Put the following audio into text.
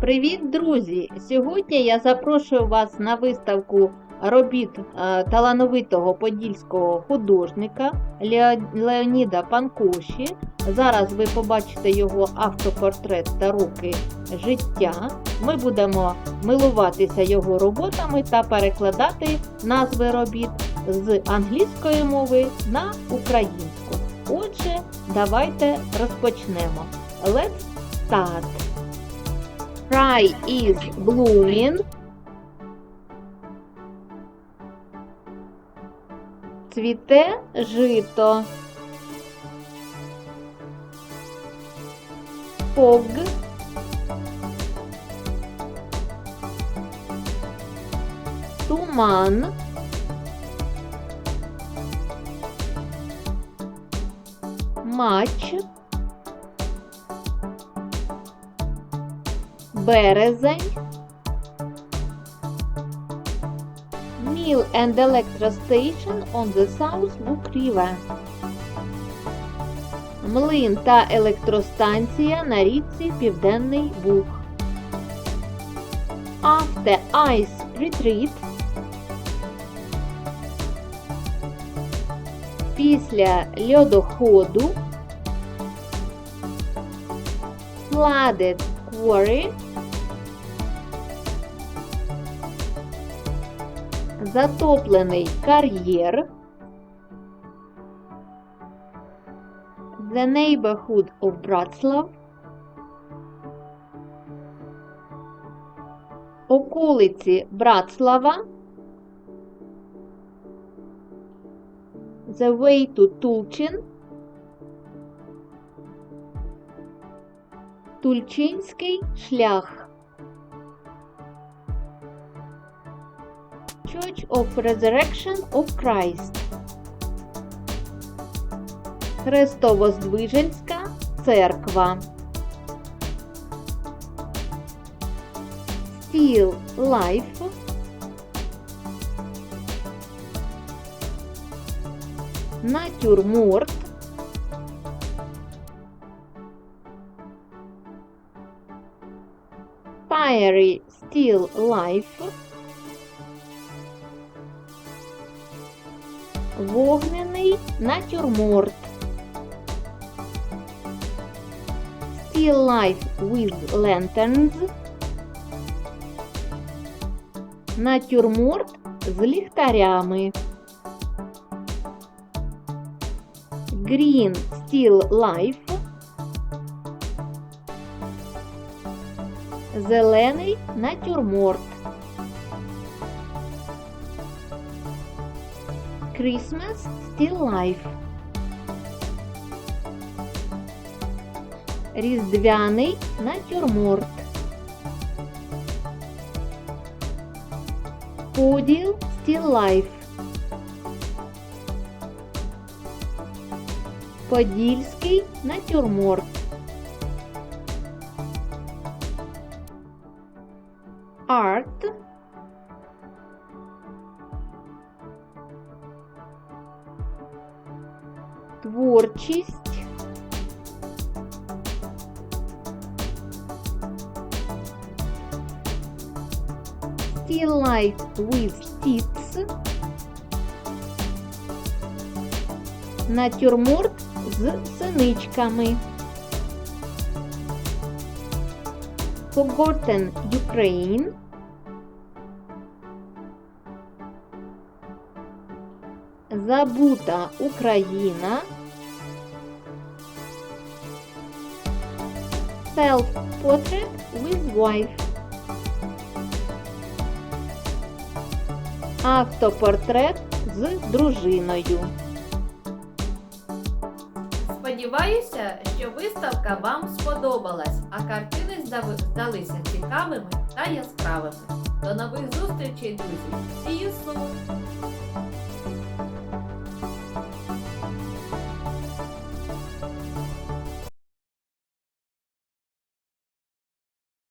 Привіт, друзі! Сьогодні я запрошую вас на виставку робіт е, талановитого подільського художника Леоніда Панкоші. Зараз ви побачите його автопортрет та роки життя. Ми будемо милуватися його роботами та перекладати назви робіт з англійської мови на українську. Отже, давайте розпочнемо. Let's start! Rye is blooming. Цвіте жито. Фог. Туман. Матч. Березень. Mill and Electro Station on the South Book River. Млин та електростанція на річці Південний Буг. After Ice Retreat. Після льодоходу. Flooded Quarry. Затоплений кар'єр. The Neighborhood of Bratslav. Околиці Братслава. The Way to Tulchin. Тульчинський шлях. Church of Resurrection of Christ. Хрестовоздвиженська церква. Still Life. Натюрморт. Fiery Still Life. Вогняний натюрморт. Still Life with Lanterns. Натюрморт з ліхтарями. Green Still Life. Зелений натюрморт. Christmas Still Life. Різдвяний натюрморт. Поділ Still Life. Подільський натюрморт. Арт. Творчість. Still Life with Tits. Натюрморт з синичками. Forgotten Ukraine. Забута Україна. Self-portrait with wife. Автопортрет з дружиною. Сподіваюся, що виставка вам сподобалась, а картини здави- здалися цікавими та яскравими. До нових зустрічей, друзі! See you!